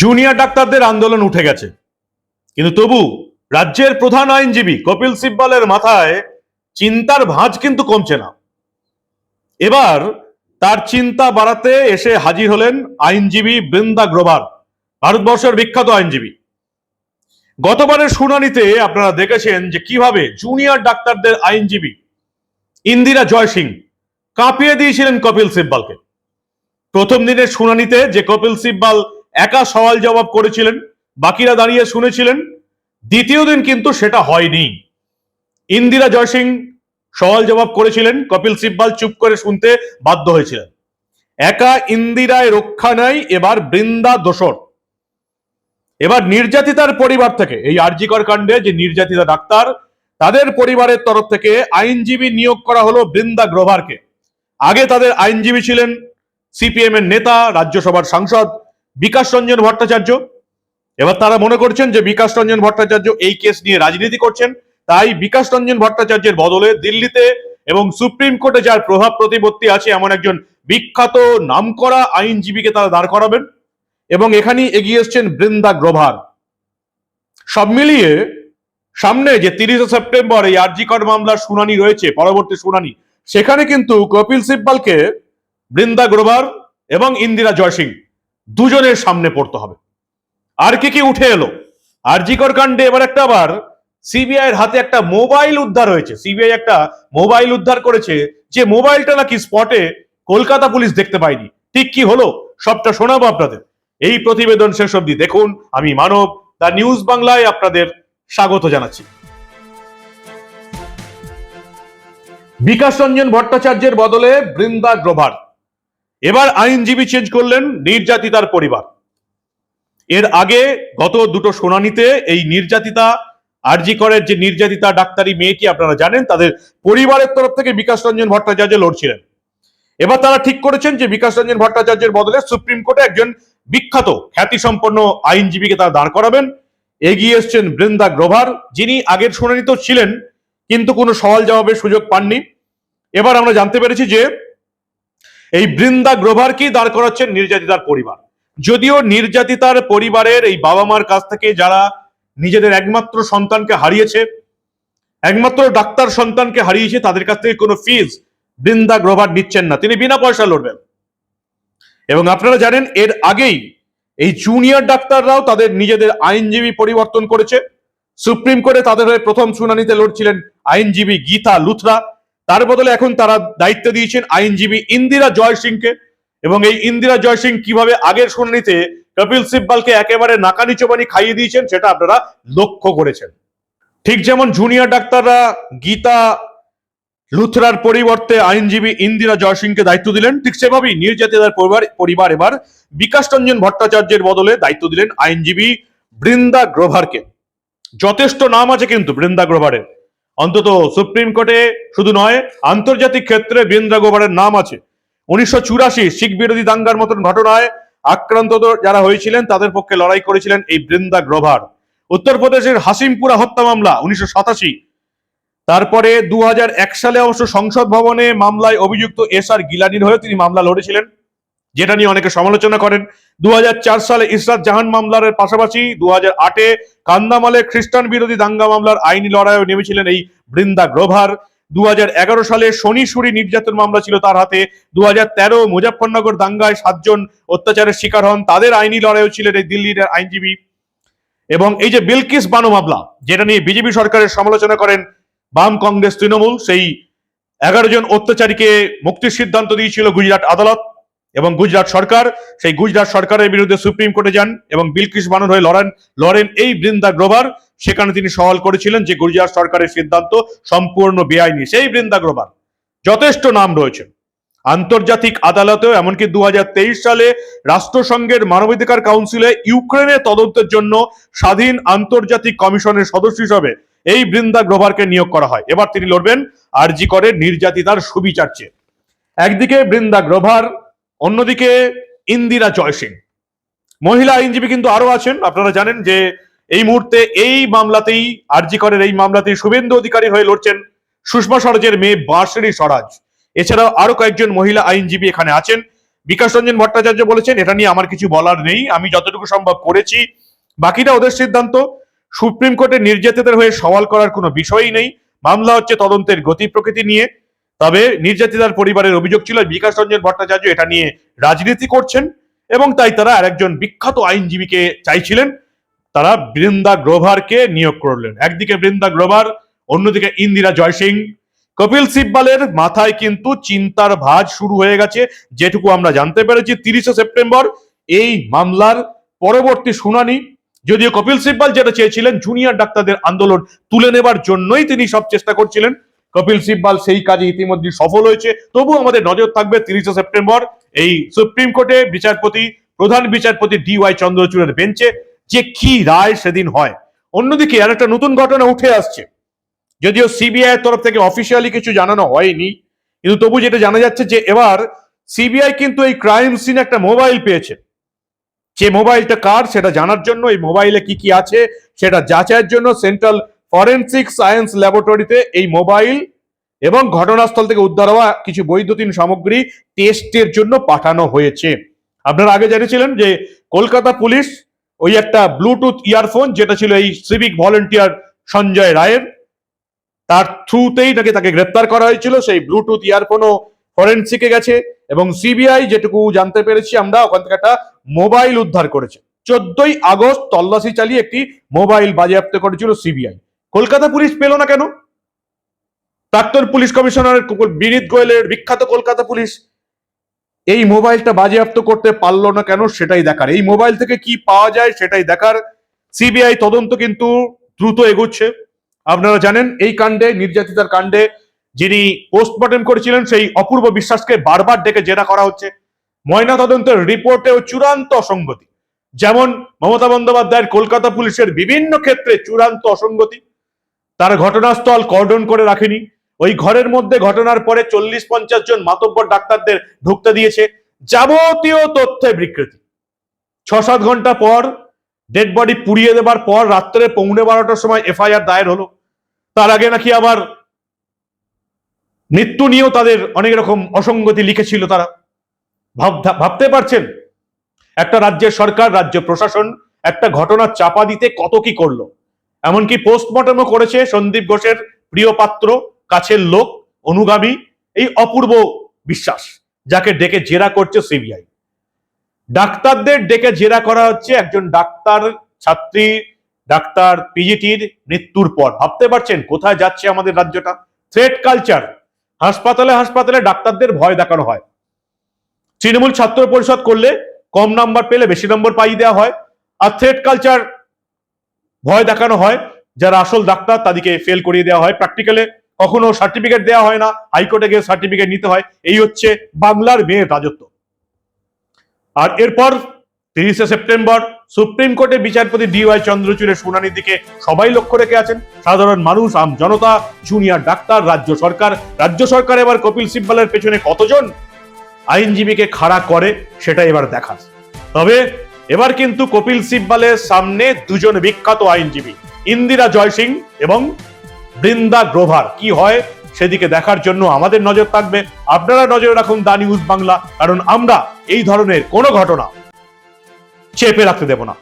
Junior ডাক্তারদের আন্দোলন উঠে গেছে। কিন্তু তবু রাজ্যের প্রধান আইনজীবী কপিল সিব্বালের মাথায় চিন্তার ভাঁজ কিন্তু কমছে না। এবার তার চিন্তা বাড়াতে এসে হাজির হলেন আইনজীবী বৃন্দা গ্রোভার, ভারতবর্ষের বিখ্যাত আইনজীবী। গতবারের শুনানিতে আপনারা দেখেছেন যে কীভাবে জুনিয়র ডাক্তারদের আইনজীবী ইন্দিরা জয় সিং কাঁপিয়ে দিয়েছিলেন কপিল সিব্বালকে। প্রথম দিনের শুনানিতে যে কপিল সিব্বল একা সওয়াল জবাব করেছিলেন, বাকিরা দাঁড়িয়ে শুনেছিলেন। দ্বিতীয় দিন কিন্তু সেটা হয়নি। ইন্দিরা জয়সিং সওয়াল জবাব করেছিলেন, কপিল সিব্বল চুপ করে শুনতে বাধ্য হয়েছিলেন। একা ইন্দিরায় রক্ষা নাই, এবার বৃন্দা দোসর এবার নির্যাতিতার পরিবার থেকে, এই আরজিকর কাণ্ডে যে নির্যাতিতা ডাক্তার, তাদের পরিবারের তরফ থেকে আইনজীবী নিয়োগ করা হলো বৃন্দা গ্রোভারকে। আগে তাদের আইনজীবী ছিলেন সিপিএম এর নেতা, রাজ্যসভার সাংসদ বিকাশ রঞ্জন ভট্টাচার্য। এবার তারা মনে করছেন যে বিকাশ রঞ্জন ভট্টাচার্য এই কেস নিয়ে রাজনীতি করছেন, তাই বিকাশ রঞ্জন ভট্টাচার্যের বদলে দিল্লিতে এবং সুপ্রিম কোর্টে যার প্রভাব প্রতিপত্তি আছে, এমন একজন বিখ্যাত নামকরা আইনজীবীকে তারা দাঁড় করাবেন এবং এখানেই এগিয়ে এসছেন বৃন্দা গ্রোভার। সব মিলিয়ে সামনে যে তিরিশে সেপ্টেম্বর এই আরজিকর মামলার শুনানি রয়েছে, পরবর্তী শুনানি, সেখানে কিন্তু কপিল সিব্বালকে বৃন্দা গ্রোভার এবং ইন্দিরা জয়সিং দুজনের সামনে পড়তে হবে। আর কি কি উঠে এলো? আরজিকর কাণ্ডে এবার একটা আবার সিবিআই হাতে একটা মোবাইল উদ্ধার হয়েছে। সিবিআই একটা মোবাইল উদ্ধার করেছে যে মোবাইলটা নাকি স্পটে কলকাতা পুলিশ দেখতে পায়নি। ঠিক কি হলো? সবটা শোনাবো আপনাদের। এই প্রতিবেদন শেষ অব্দি দেখুন। আমি মানব দা নিউজ বাংলায় আপনাদের স্বাগত জানাচ্ছি। বিকাশ রঞ্জন ভট্টাচার্যের বদলে বৃন্দা গ্রোভার। এবার আইনজীবী চেঞ্জ করলেন নির্যাতিতার পরিবার। এর আগে গত দুটো শুনানিতে এই নির্যাতিতা, আরজি করের যে নির্যাতিতা ডাক্তারি মেয়েটি আপনারা জানেন, তাদের পরিবারের তরফ থেকে বিকাশ রঞ্জন ভট্টাচার্য লড়ছিলেন। এবার তারা ঠিক করেছেন যে বিকাশ রঞ্জন ভট্টাচার্যের বদলে সুপ্রিম কোর্টে একজন বিখ্যাত, খ্যাতিসম্পন্ন আইনজীবীকে তারা দাঁড় করাবেন। এগিয়ে এসছেন বৃন্দা গ্রোভার, যিনি আগের শুনানিতেও ছিলেন, কিন্তু কোনো সওয়াল জবাবের সুযোগ পাননি। এবার আমরা জানতে পেরেছি যে এই বৃন্দা গ্রোভারকেই দাঁড় করাচ্ছেন নির্যাতিতার পরিবার। যদিও নির্যাতিতার পরিবারের এই বাবা মার কাছ থেকে যারা নিজেদের একমাত্র সন্তানকে হারিয়েছে, একমাত্র ডাক্তার সন্তানকে হারিয়েছে, তাদের কাছ থেকে কোনো ফিজ বৃন্দা গ্রোভার নিচ্ছেন না। তিনি বিনা পয়সা লড়বেন। এবং আপনারা জানেন, এর আগেই এই জুনিয়র ডাক্তাররাও তাদের নিজেদের আইনজীবী পরিবর্তন করেছে। সুপ্রিম কোর্টে তাদের হয়ে প্রথম শুনানিতে লড়ছিলেন আইনজীবী গীতা লুথরা। তার বদলে এখন তারা দায়িত্ব দিয়েছেন আইনজীবী ইন্দিরা জয় সিংকে এবং এই ইন্দিরা জয় সিং কীভাবে আগের শুনানিতে কপিল সিব্বালকে একেবারে নাকানি চোবানি খাইয়ে দিয়েছেন, সেটা আপনারা লক্ষ্য করেছেন। ঠিক যেমন জুনিয়র ডাক্তাররা গীতা লুথরার পরিবর্তে আইনজীবী ইন্দিরা জয়সিংকে দায়িত্ব দিলেন, ঠিক সেভাবেই নির্যাতিতার পরিবার পরিবার এবার বিকাশ রঞ্জন ভট্টাচার্যের বদলে দায়িত্ব দিলেন আইনজীবী বৃন্দা গ্রোভারকে। যথেষ্ট নাম আছে কিন্তু বৃন্দা গ্রোভারের। অন্তত সুপ্রিম কোর্টে শুধু নয়, আন্তর্জাতিক ক্ষেত্রে বৃন্দা গ্রোভারের নাম আছে। উনিশশো চুরাশি শিখ বিরোধী দাঙ্গার মতন ঘটনায় আক্রান্ত যারা হয়েছিলেন, তাদের পক্ষে লড়াই করেছিলেন এই বৃন্দা গ্রোভার উত্তরপ্রদেশের হাসিমপুরা হত্যা মামলা, উনিশশো সাতাশি। তারপরে দু হাজার এক সালে অবশ্য সংসদ ভবনে মামলায় অভিযুক্ত এস আর গিলানির হয়ে তিনি মামলা লড়েছিলেন। যেটা নিয়ে অনেকে সমালোচনা করেন। দু হাজার চার সালে ইসরাত জাহান মামলার পাশাপাশি দু হাজার আটে কান্দামালে খ্রিস্টান বিরোধী দাঙ্গা মামলার আইনি লড়াইও নেমেছিলেন এই বৃন্দা গ্রোভার। দু হাজার এগারো সালে শনি সুরি নির্যাতন মামলা ছিল তার হাতে। দু হাজার তেরো মুজাফরনগর দাঙ্গায় সাতজন অত্যাচারের শিকার হন। তাদের আইনি লড়াইও ছিলেন এই দিল্লির আইনজীবী। এবং এই যে বিলকিস বানো মামলা, যেটা নিয়ে বিজেপি সরকারের সমালোচনা করেন বাম কংগ্রেস তৃণমূল, সেই এগারো জন অত্যাচারীকে মুক্তির সিদ্ধান্ত দিয়েছিল গুজরাট আদালত। এবং গুজরাট সরকার, সেই গুজরাট সরকারের বিরুদ্ধে সুপ্রিম কোর্টে যান এবং বিলকিস বানর হয়ে লড়েন লড়েন এই বৃন্দা গ্রোভার। সেখানে তিনি সওয়াল করেছিলেন যে গুজরাট সরকারের সিদ্ধান্ত সম্পূর্ণ বেআইনি। সেই বৃন্দা গ্রোভার। যথেষ্ট নাম রয়েছে। আন্তর্জাতিক আদালতেও এমনকি দুহাজার তেইশ সালে রাষ্ট্রসংঘের মানবাধিকার কাউন্সিলে ইউক্রেনের তদন্তের জন্য স্বাধীন আন্তর্জাতিক কমিশনের সদস্য হিসেবে এই বৃন্দা গ্রোভারকে নিয়োগ করা হয়। এবার তিনি লড়বেন, আরজি করে নির্যাতিতার সুবিচার চেয়ে। একদিকে বৃন্দা গ্রোভার অন্যদিকে ইন্দিরা জয়সিং মহিলা আইনজীবী কিন্তু আরও আছেন। আপনারা জানেন যে এই মুহূর্তে এই মামলাতেই আরজি করের এই মামলাতেই শুভেন্দু অধিকারী হয়ে লড়ছেন সুষমা স্বরাজের মেয়ে বাঁশরী স্বরাজ। এছাড়াও আরও কয়েকজন মহিলা আইনজীবী এখানে আছেন। বিকাশ রঞ্জন ভট্টাচার্য বলেছেন, এটা নিয়ে আমার কিছু বলার নেই। আমি যতটুকু সম্ভব করেছি। বাকিটা ওদের সিদ্ধান্ত। সুপ্রিম কোর্টে নির্যাতিতের হয়ে সওয়াল করার কোনো বিষয়ই নেই। মামলা হচ্ছে তদন্তের গতি প্রকৃতি নিয়ে। তবে নির্যাতিতার পরিবারের অভিযোগ ছিল, বিকাশ রঞ্জন ভট্টাচার্য এটা নিয়ে রাজনীতি করছেন এবং তাই তারা আরেকজন বিখ্যাত আইনজীবীকে চাইছিলেন। তারা বৃন্দা গ্রোভারকে নিয়োগ করলেন। একদিকে বৃন্দা গ্রোভার, অন্যদিকে ইন্দিরা জয়সিং কপিল সিব্বালের মাথায় কিন্তু চিন্তার ভাঁজ শুরু হয়ে গেছে, যেটুকু আমরা জানতে পেরেছি তিরিশে সেপ্টেম্বর। এই মামলার পরবর্তী শুনানি, যদিও কপিল সিব্বাল যেটা চেয়েছিলেন, জুনিয়র ডাক্তারদের আন্দোলন তুলে নেবার জন্যই তিনি সব চেষ্টা করছিলেন। কপিল সিব্বাল সেই কাজে ইতিমধ্যে সফল হয়েছে। তবু আমাদের নজর থাকবে তিরিশে সেপ্টেম্বর। এই সুপ্রিম কোর্টে বিচারপতি, প্রধান বিচারপতি ডি ওয়াই চন্দ্রচূড়ের বেঞ্চে যে কি রায় সেদিন হয়। অন্যদিকে আর একটা নতুন ঘটনা উঠে আসছে। যদিও সিবিআই এর তরফ থেকে অফিসিয়ালি কিছু জানানো হয়নি, কিন্তু তবু যেটা জানা যাচ্ছে যে এবার সিবিআই কিন্তু এই ক্রাইম সিন একটা মোবাইল পেয়েছে। যে মোবাইলটা কার সেটা জানার জন্য, এই মোবাইলে কি কি আছে সেটা যাচাইয়ের জন্য সেন্ট্রাল ফরেন্সিক সায়েন্স ল্যাবরেটরিতে এই মোবাইল এবং ঘটনাস্থল থেকে উদ্ধার হওয়া কিছু বৈদ্যুতিন সামগ্রী টেস্টের জন্য পাঠানো হয়েছে। আপনারা আগে জেনেছিলেন যে কলকাতা পুলিশ ওই একটা ব্লুটুথ ইয়ারফোন যেটা ছিল এই সিভিক ভলেন্টিয়ার সঞ্জয় রায়ের, তার থ্রুতেই নাকি তাকে গ্রেপ্তার করা হয়েছিল। সেই ব্লুটুথ ইয়ারফোনও ফরেন্সিকে গেছে এবং সিবিআই যেটুকু জানতে পেরেছি আমরা, ওখান থেকে একটা মোবাইল উদ্ধার করেছে। চোদ্দই আগস্ট তল্লাশি চালিয়ে একটি মোবাইল বাজেয়াপ্ত করেছিল সিবিআই কলকাতা পুলিশ পেল না কেন? প্রাক্তন পুলিশ কমিশনার বিনীত গোয়েলের বিখ্যাত কলকাতা পুলিশ এই মোবাইলটা বাজেয়াপ্ত করতে পারল না কেন সেটাই দেখার। এই মোবাইল থেকে কি পাওয়া যায় সেটাই দেখার। সিবিআই তদন্ত কিন্তু দ্রুত এগোচ্ছে। আপনারা জানেন, এই কাণ্ডে, নির্যাতিতার কাণ্ডে যিনি পোস্টমর্টম করেছিলেন, সেই অপূর্ব বিশ্বাসকে বারবার ডেকে জেরা করা হচ্ছে। ময়না তদন্তের রিপোর্টেও চূড়ান্ত অসঙ্গতি। যেমন মমতা বন্দ্যোপাধ্যায়ের কলকাতা পুলিশের বিভিন্ন ক্ষেত্রে চূড়ান্ত অসঙ্গতি। তার ঘটনাস্থল কর্ডন করে রাখেনি। ওই ঘরের মধ্যে ঘটনার পরে চল্লিশ পঞ্চাশ জন মাতব্বর ডাক্তারদের ঢুকতে দিয়েছে। যাবতীয় তথ্যে বিকৃতি। ছ সাত ঘণ্টা পর ডেড বডি পুড়িয়ে দেবার পর রাত্রে পৌনে বারোটার সময় এফআইআর দায়ের হলো। তার আগে নাকি আবার মৃত্যু নিয়েও তাদের অনেক রকম অসঙ্গতি লিখেছিল তারা। ভাব- ভাবতে পারছেন? একটা রাজ্যের সরকার, রাজ্য প্রশাসন একটা ঘটনা চাপা দিতে কত কি করল? এমনকি পোস্টমর্টমও করেছে সন্দীপ ঘোষের প্রিয় পাত্র, কাছের লোক, অনুগামী, এই অপূর্ব বিশ্বাস, যাকে ডেকে জেরা করছে সিবিআই ডাক্তারদের ডেকে জেরা করা হচ্ছে একজন ডাক্তার ছাত্রী, ডাক্তার পিজিটির মৃত্যুর পর। ভাবতে পারছেন, কোথায় যাচ্ছে আমাদের রাজ্যটা? থ্রেড কালচার হাসপাতালে হাসপাতালে ডাক্তারদের ভয় দেখানো হয়। তৃণমূল ছাত্র পরিষদ করলে কম নাম্বার পেলে বেশি নম্বর পাইয়ে দেওয়া হয়। আর থ্রেড কালচার ভয় দেখানো হয়। যারা আসল ডাক্তার, তাদেরকে ফেল করিয়ে দেওয়া হয়। প্র্যাকটিক্যালে কখনো সার্টিফিকেট দেওয়া হয় না। হাইকোর্টে গিয়ে সার্টিফিকেট নিতে হয়। এই হচ্ছে বাংলার মেয়ের রাজত্ব। আর এরপর তিরিশে সেপ্টেম্বর সুপ্রিম কোর্টে বিচারপতি ডিওয়াই চন্দ্রচূড়ের শুনানির দিকে সবাই লক্ষ্য রেখে আছেন। সাধারণ মানুষ, আম জনতা জুনিয়র ডাক্তার, রাজ্য সরকার। রাজ্য সরকার এবার কপিল সিব্বালের পেছনে কতজন আইনজীবীকে খাড়া করে, সেটা এবার দেখার। তবে এবার কিন্তু কপিল সিব্বালের সামনে দুজন বিখ্যাত আইনজীবী, ইন্দিরা জয়সিং এবং বৃন্দা গ্রোভার। কি হয় সেদিকে দেখার জন্য আমাদের নজর থাকবে। আপনারা নজর রাখুন দা নিউজ বাংলা, কারণ আমরা এই ধরনের কোনো ঘটনা চেপে রাখতে দেব না।